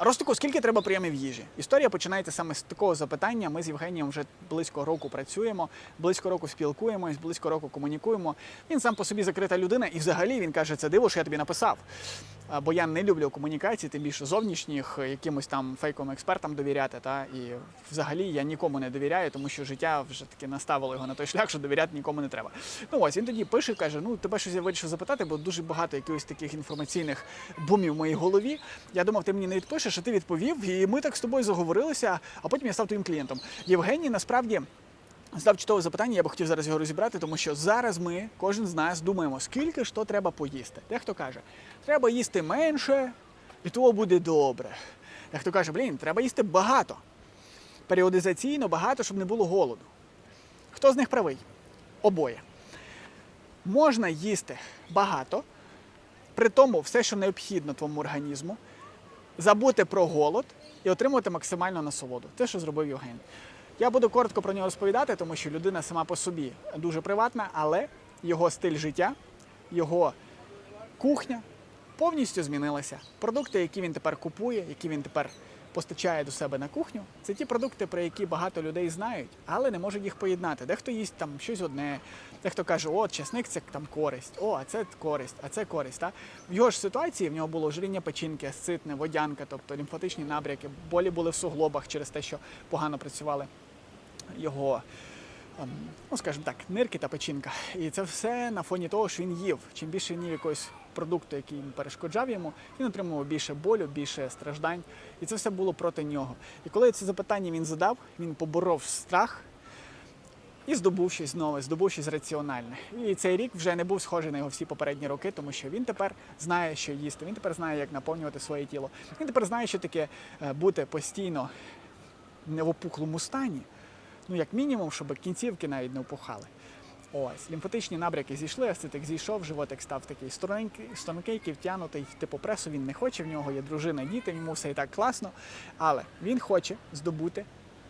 Ростику, скільки треба прийомів їжі? Історія починається саме з такого запитання. Ми з Євгенієм вже близько року працюємо, близько року спілкуємось, близько року комунікуємо. Він сам по собі закрита людина, і взагалі він каже, це диво, що я тобі написав. А, Бо я не люблю комунікації, тим більше зовнішніх, е, якимось там фейковим експертам довіряти. Та і взагалі я нікому не довіряю, тому що життя вже таки наставило його на той шлях, що довіряти нікому не треба. Ну ось він тоді пише, каже: Ну тебе щось я вирішив запитати, бо дуже багато якихось таких інформаційних бумів в моїй голові. Я думав, ти мені не відпишеш, а ти відповів, і ми так з тобою заговорилися, а потім я став твоїм клієнтом. Євгеній насправді. Задав чудове запитання, я би хотів зараз його розібрати, тому що зараз ми, кожен з нас, думаємо, скільки ж то треба поїсти. Дехто каже, треба їсти менше, і того буде добре. Дехто каже, блін, треба їсти багато. Періодизаційно багато, щоб не було голоду. Хто з них правий? Обоє. Можна їсти багато, при тому все, що необхідно твоєму організму, забути про голод і отримувати максимальну насолоду. Те, що зробив Євген. Я буду коротко про нього розповідати, тому що людина сама по собі дуже приватна, але його стиль життя, його кухня повністю змінилася. Продукти, які він тепер купує, які він тепер постачає до себе на кухню, це ті продукти, про які багато людей знають, але не можуть їх поєднати. Дехто їсть там щось одне, дехто каже, о, чесник це там користь, о, а це користь, а це користь. Та? В його ж ситуації в нього було ожиріння печінки, асцитне, водянка, тобто лімфатичні набряки, болі були в суглобах через те, що погано працювали його, ем, ну скажімо так, нирки та печінка. І це все на фоні того, що він їв. Чим більше він їв якогось продукту, який перешкоджав йому, він отримував більше болю, більше страждань. І це все було проти нього. І коли це запитання він задав, він поборов страх. І здобув щось нове, здобув щось раціональне. І цей рік вже не був схожий на його всі попередні роки, тому що він тепер знає, що їсти. Він тепер знає, як наповнювати своє тіло. Він тепер знає, що таке е, бути постійно в опухлому стані, ну як мінімум, щоб кінцівки навіть не опухали. Ось, лімфатичні набряки зійшли, ацетик зійшов, животик став такий стороненький, стрункий, втягнутий, типу пресу він не хоче, в нього є дружина, діти, йому все і так класно. Але він хоче здобути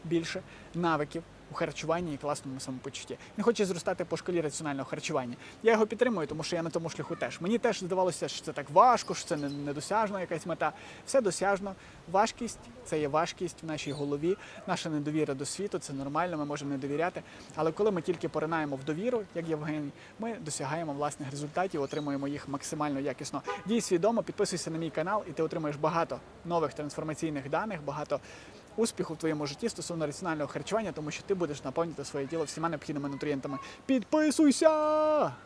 більше навиків у харчуванні і класному самопочутті. Він хоче зростати по школі раціонального харчування. Я його підтримую, тому що я на тому шляху теж. Мені теж здавалося, що це так важко, що це не- недосяжна якась мета. Все досяжно. Важкість це є важкість в нашій голові. Наша недовіра до світу це нормально, ми можемо не довіряти. Але коли ми тільки поринаємо в довіру, як Євгеній, ми досягаємо власних результатів, отримуємо їх максимально якісно. Дій свідомо, підписуйся на мій канал, і ти отримаєш багато нових трансформаційних даних, багато успіху в твоєму житті стосовно раціонального харчування, тому що ти будеш наповнювати своє тіло всіма необхідними нутрієнтами. Підписуйся!